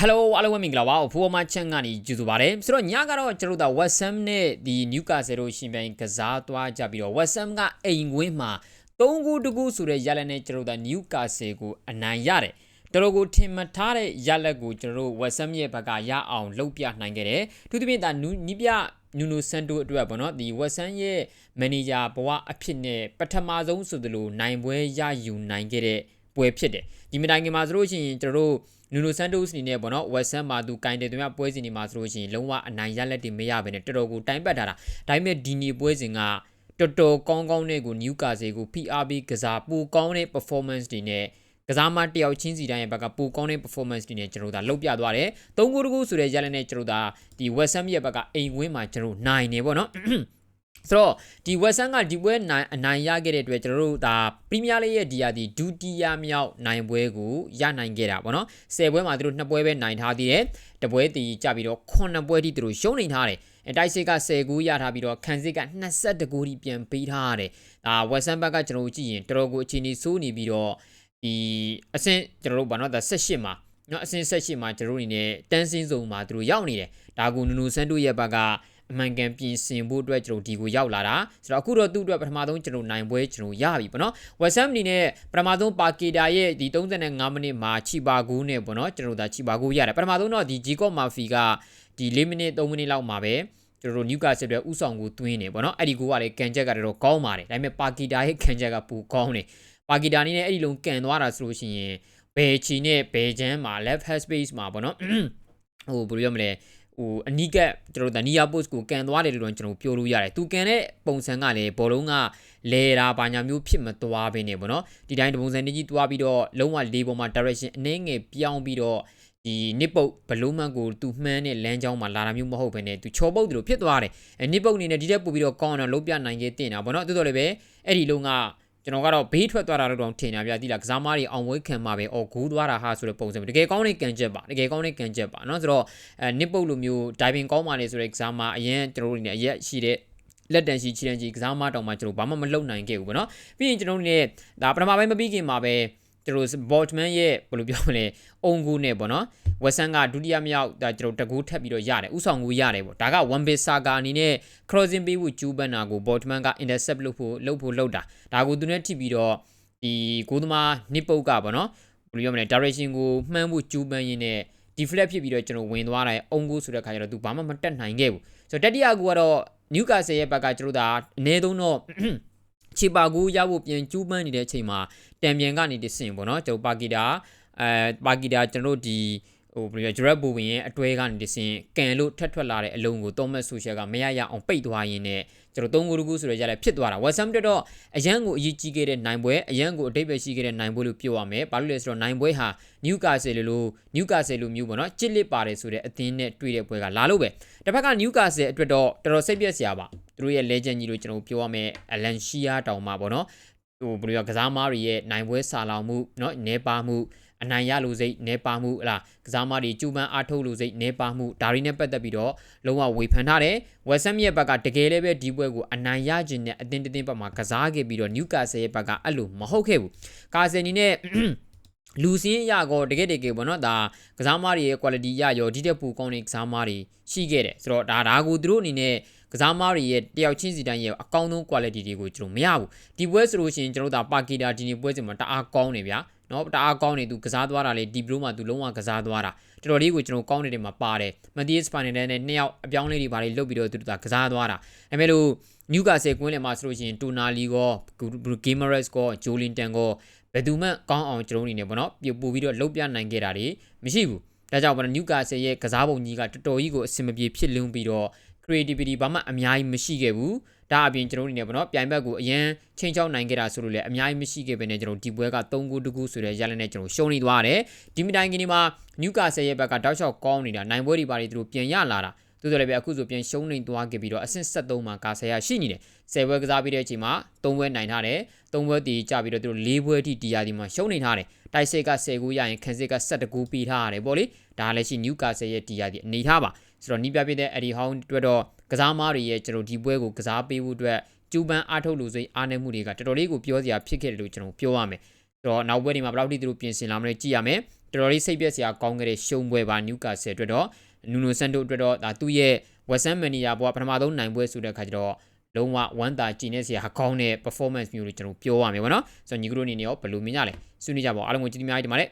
Hello အားလုံးပဲမင်္ဂလာပါဖိုးမချန်ကနေကြိုဆိုပါရစေဆိုတော့ညကတော့ကျွန်တော်တို့က West Ham နဲ့ဒီ Newcastle တို့ရှင်ပြိုင်ကစားသွားကြပြီးတော့ West Ham ကအိမ်ဝင်းမှာ3ဂိုးတကူဆိုတဲ့ရလဒ်နဲ့ကျွန်တော်တို့က Newcastle ကိုအနိုင်ရတယ်တော်တော်ကိုထင်မှတ်ထားတဲ့ရလဒ်ကိုကျွန်တော်တို့ West Ham ရဲ့ဘက်ကရအောင်လုပ်ပြနိုင်ခဲ့တယ်သူသဖြင့်ဒါနီးပြနူနိုဆန်တိုအတွက်ပေါ့နော်ဒီ West Ham ရဲ့မန်နေဂျာဘဝအဖြစ်နဲ့ပထမဆုံးဆိုသလိုနိုင်ပွဲရယူနိုင်ခဲ့တဲ့ ပွဲဖြစ်တယ်ဒီမတိုင်ခင်မှာဆိုလို့ရှိရင်ကျွန်တော်တို့နူနိုဆန်တိုစ်အနေနဲ့ပေါ့နော်ဝက်ဆန်မှာသူကင်တယ်သူများပွဲစဉ်တွေမှာဆိုလို့ရှိရင်လုံးဝအနိုင်ရလက်တွေမရဘဲနဲ့တော်တော်ကိုတိုင်ပတ်ထားတာဒါပေမဲ့ဒီနေ့ပွဲစဉ်ကတော်တော်ကောင်းကောင်းနဲ့ကိုနျူကာစေကို PRB ကစားပူကောင်းတဲ့ performance တွေနဲ့ကစားမတယောက်ချင်းစီတိုင်းရဲ့ဘက်ကပူကောင်းတဲ့ performance တွေနဲ့ကျွန်တော်တို့ဒါလောက်ပြသွားတယ်။သုံးဂိုးတကူဆိုတဲ့ရလနဲ့ကျွန်တော်တို့ဒါဒီ West Ham ရဲ့ဘက်ကအိမ်ဝင်းမှာကျွန်တော်နိုင်နေပေါ့နော်။ ဆိုတော့ဒီ West Ham ကဒီပွဲနိုင်အနိုင်ရခဲ့တဲ့အတွက်ကျွန်တော်တို့ဒါ Premier League ရဲ့ဒီယာဒီဒုတိယမြောက်နိုင်ပွဲကိုရနိုင်ခဲ့တာပေါ့နော်။10ပွဲမှာသူတို့2ပွဲပဲနိုင်ထားသေးတယ်။တပွဲတည်ကြပြီးတော့9ပွဲထိသူတို့ရှုံးနေထားတယ်။အတိုက်စစ်က10ဂိုးရထားပြီးတော့ခံစစ်က22ဂိုးထိပြန်ပေးထားရတယ်။ဒါ West Ham ဘက်ကကျွန်တော်တို့ကြည့်ရင်တော်တော်ကိုအခြေအနေဆိုးနေပြီးတော့ဒီအဆင့်ကျွန်တော်တို့ဘာနော်ဒါ18မှာနော်အဆင့်18မှာကျွန်တော်တို့အနေနဲ့တန်းစင်းစုံမှာသူတို့ရောက်နေတယ်။ဒါကိုနူနူဆန်တို့ရဲ့ဘက်က အမှန်ကန်ပြင်ဆင်ဖို့အတွက်ကျွန်တော်ဒီကိုရောက်လာတာဆိုတော့အခုတော့သူ့အတွက်ပထမဆုံးကျွန်တော်နိုင်ပွဲကျွန်တော်ရပြီပေါ့နော် West Ham အနေနဲ့ပထမဆုံးပါကီတာရဲ့ဒီ35မိနစ်မှာချီပါဂူးနဲ့ပေါ့နော်ကျွန်တော်ဒါချီပါဂူးရတယ်ပထမဆုံးတော့ဒီ Jacob Murphy ကဒီ4မိနစ်3မိနစ်လောက်မှာပဲကျွန်တော်တို့ Newcastle ရဲ့ဥဆောင်ကိုသွင်းနေပေါ့နော်အဲ့ဒီကိုကလည်းကန်ချက်ကတော်ကောင်းပါတယ်ဒါပေမဲ့ပါကီတာရဲ့ကန်ချက်ကပူကောင်းတယ်ပါကီတာနေနဲ့အဲ့ဒီလုံးကန်သွားတာဆိုလို့ရှိရင်ဘယ်ချီနဲ့ဘယ်ချမ်းမှာ left half space မှာပေါ့နော်ဟိုဘယ်လိုပြောမလဲ ဟိုအနီးကပ်ကျွန်တော်တို့နီယာပို့စ်ကိုကန်သွားတယ်လို့တော့ကျွန်တော်ပြောလို့ရတယ်သူကန်တဲ့ပုံစံကလည်းဘောလုံးကလဲတာဘာညာမျိုးဖြစ်မသွားဘဲနဲ့ပေါ့နော်ဒီတိုင်းပုံစံကြီးသွားပြီးတော့လုံးဝလေးပေါ်မှာ direction အနည်းငယ်ပြောင်းပြီးတော့ဒီနစ်ပုတ်ဘလုံးမန်ကိုသူမှန်းတဲ့လမ်းကြောင်းမှာလာတာမျိုးမဟုတ်ဘဲနဲ့သူချော်ပုတ်တယ်လို့ဖြစ်သွားတယ်အဲနစ်ပုတ်အနေနဲ့ဒီတက်ပို့ပြီးတော့ကောင်းအောင်လုံးပြနိုင်ခဲ့တင်တာပေါ့နော်တိုးတော်လည်းပဲအဲ့ဒီလုံးက ကျွန်တော်ကတော့ဘေးထွက်သွားတာတော့ထင်တာဗျာဒီလားကစားမားတွေအောင်ဝဲခံမှာပဲအော်ဂူးသွားတာဟာဆိုတဲ့ပုံစံတကယ်ကောင်းတဲ့ကန်ချက်ပါတကယ်ကောင်းတဲ့ကန်ချက်ပါเนาะဆိုတော့အဲနစ်ပုတ်လိုမျိုးဒိုင်ဗင်ကောင်းပါလေဆိုတဲ့ကစားမားအရင်ကျွန်တော်တို့နေအရက်ရှိတဲ့လက်တန်ရှိချီတန်ကြီးကစားမားတောင်မှကျွန်တော်ဘာမှမလုပ်နိုင်ခဲ့ဘူးပေါ့နော်ပြီးရင်ကျွန်တော်တို့နေဒါပထမပိုင်းမပြီးခင်မှာပဲ ကျွန်တော် Boltman ရဲ့ဘယ်လိုပြောမလဲအုံကူနဲ့ပေါ့နော်ဝက်ဆန်ကဒုတိယမြောက်ဒါကျွန်တော်တကူထပ်ပြီးတော့ရတယ်ဥဆောင်ကူရတယ်ပေါ့ဒါက one base saga အနေနဲ့ crossing ပေးဖို့ကျူးပန်းတာကို Boltman က intercept လုပ်ဖို့လုပ်ဖို့လုပ်တာဒါကိုသူနဲ့ထိပြီးတော့ဒီကိုသမားနစ်ပုတ်ကပေါ့နော်ဘယ်လိုပြောမလဲ direction ကိုမှန်းဖို့ကျူးပန်းရင်းနဲ့ deflect ဖြစ်ပြီးတော့ကျွန်တော်ဝင်သွားတယ်အုံကူဆိုတဲ့ခါကျတော့သူဘာမှမတက်နိုင်ခဲ့ဘူးဆိုတော့တတိယကူကတော့ Newcastle ရဲ့ဘက်ကကျွန်တော်ဒါအနည်းဆုံးတော့ ချီပါကူရဖို့ပြန်ကျူးပန်းနေတဲ့အချိန်မှာတံပြန်ကနေတဆင်ပေါ့နော်ကျွန်တော်ပါကီတာအဲပါကီတာကျွန်တော်ဒီ ဟိုဘယ်လိုဂျရက်ဘူဝင်ရဲ့အတွဲကနေတဆင်ကန်လို့ထက်ထွက်လာတဲ့အလုံးကိုသောမတ်ဆိုရှယ်ကမရရအောင်ပိတ်သွားရင်းနဲ့ကျွန်တော်၃ဂိုးတကူဆိုရကြလဲဖြစ်သွားတာဝက်ဆမ်တက်တော့အရန်ကိုအရေးကြီးခဲ့တဲ့နိုင်ပွဲအရန်ကိုအတိတ်ပဲရှိခဲ့တဲ့နိုင်ပွဲလို့ပြောရမယ်ဘာလို့လဲဆိုတော့နိုင်ပွဲဟာနျူကာဆယ်လိုနျူကာဆယ်လိုမျိုးပေါ့နော်ချစ်လစ်ပါတယ်ဆိုတဲ့အသင်းနဲ့တွေ့တဲ့ပွဲကလာလို့ပဲတစ်ဖက်ကနျူကာဆယ်အတွက်တော့တော်တော်စိတ်ပြက်စရာပါသူတို့ရဲ့ legend ကြီးလို့ကျွန်တော်ပြောရမယ်အလန်ရှီယာတောင်မှာပေါ့နော်ဟိုဘယ်လိုကစားမားတွေရဲ့နိုင်ပွဲစာလောင်မှုเนาะနေပါမှု အနိုင်ရလို့စိတ်နေပါမှုဟလားကစားမတွေကျူပန်းအားထုတ်လို့စိတ်နေပါမှုဒါတွေနဲ့ပတ်သက်ပြီးတော့လုံးဝဝေဖန်ထားတယ်ဝက်ဆမ်ရဲ့ဘက်ကတကယ်လည်းပဲဒီပွဲကိုအနိုင်ရခြင်းနဲ့အတင်းတင်းဘက်မှာကစားခဲ့ပြီးတော့နျူကာဆယ်ရဲ့ဘက်ကအဲ့လိုမဟုတ်ခဲ့ဘူးကာဆယ်နီနဲ့လူစင်းရကောတကယ်တကယ်ပေါ့နော်ဒါကစားမားတွေရဲ့ quality ရရောဒီတက်ပူကောင်းတဲ့ကစားမားတွေရှိခဲ့တယ်ဆိုတော့ဒါဒါကိုသူတို့အနေနဲ့ကစားမားတွေရဲ့တယောက်ချင်းစီတိုင်းရဲ့အကောင်းဆုံး quality တွေကိုကျွန်တော်မရဘူးဒီပွဲဆိုလို့ရှိရင်ကျွန်တော်တို့ဒါပါကီတာဒီနေ့ပွဲစဉ်မှာတအားကောင်းနေဗျာ နော်တအားကောင်းနေသူကစားသွားတာလေဒီဘလိုမှသူလုံးဝကစားသွားတာတော်တော်လေးကိုကျွန်တော်ကောင်းနေတဲ့မှာပါတယ်မတီးစပိုင်နယ်နဲ့နှစ်ယောက်အပြောင်းလေးတွေဘာတွေလုပ်ပြီးတော့သူတို့ကစားသွားတာဒါပေမဲ့လို့နျူကာဆယ်ကွင်းလယ်မှာဆိုလို့ရှိရင်တူနာလီကောဂေမာရက်စ်ကောဂျိုလင်တန်ကောဘယ်သူမှကောင်းအောင်ကျွန်တော်အနေနဲ့ပေါ့နော်ပြပို့ပြီးတော့လှုပ်ပြနိုင်ခဲ့တာတွေမရှိဘူးဒါကြောင့်ပေါ့နော်နျူကာဆယ်ရဲ့ကစားပုံကြီးကတော်တော်ကြီးကိုအဆင်မပြေဖြစ်လွန်းပြီးတော့ creativity ဘာမှအများကြီးမရှိခဲ့ဘူး ဒါအပြင်ကျွန်တော်တို့နေပေါ့နော်ပြိုင်ဘက်ကိုအရန်ချိန်ချောက်နိုင်ခဲ့တာဆိုလို့လည်းအများကြီးမရှိခဲ့ပဲねကျွန်တော်ဒီပွဲက3ဂိုးတကူဆိုတဲ့ရလနဲ့ကျွန်တော်ရှုံးနေသွားတယ်ဒီမတိုင်ခင်ဒီမှာနျူကာဆယ်ရဲ့ဘက်ကတောက်လျှောက်ကောင်းနေတာနိုင်ပွဲတွေပါတွေသူတို့ပြန်ရလာတာသို့တော်လည်းပဲအခုဆိုပြန်ရှုံးနေသွားခဲ့ပြီးတော့အဆင့်73မှာကာဆယ်ရရှိနေတယ်10ပွဲကစားပြီးတဲ့အချိန်မှာ3ပွဲနိုင်ထားတယ်3ပွဲတည်ကြပြီးတော့သူတို့4ပွဲထိတီးရဒီမှာရှုံးနေထားတယ်တိုက်စစ်က10ဂိုးရရင်ခန်းစစ်က17ဂိုးပြီးထားရတယ်ပေါ့လေဒါလည်းရှိနျူကာဆယ်ရဲ့တီးရဒီအနေထားပါ ဆိုတော့နီးပြပြတဲ့အဒီဟောင်းအတွက်တော့ကစားမားတွေရဲ့ကျွန်တော်ဒီပွဲကိုကစားပေးဖို့အတွက်ကျူပန်းအားထုတ်လို့စိအားနေမှုတွေကတော်တော်လေးကိုပြောစရာဖြစ်ခဲ့တယ်လို့ကျွန်တော်ပြောရမယ်ဆိုတော့နောက်ပွဲတွေမှာဘယ်လောက်ထိသူတို့ပြင်ဆင်လာမလဲကြည့်ရမယ်တတော်တော်လေးစိတ်ပြက်စရာကောင်းခဲ့တဲ့ရှုံးပွဲပါနျူကာဆယ်အတွက်တော့နူနိုဆန်တိုအတွက်တော့ဒါသူ့ရဲ့ဝက်ဆမ်မန်နီယာဘောကပထမဆုံးနိုင်ပွဲဆိုတဲ့အခါကျတော့လုံးဝဝမ်းသာကြည်နေစရာကောင်းတဲ့ performance မျိုးလို့ကျွန်တော်ပြောရမယ်ဗောနော်ဆိုတော့ညီကတို့အနေနဲ့ရောဘယ်လိုမြင်ကြလဲဆွေးနွေးကြပါဦးအားလုံးကိုကျေးဇူးများကြီးတင်ပါတယ်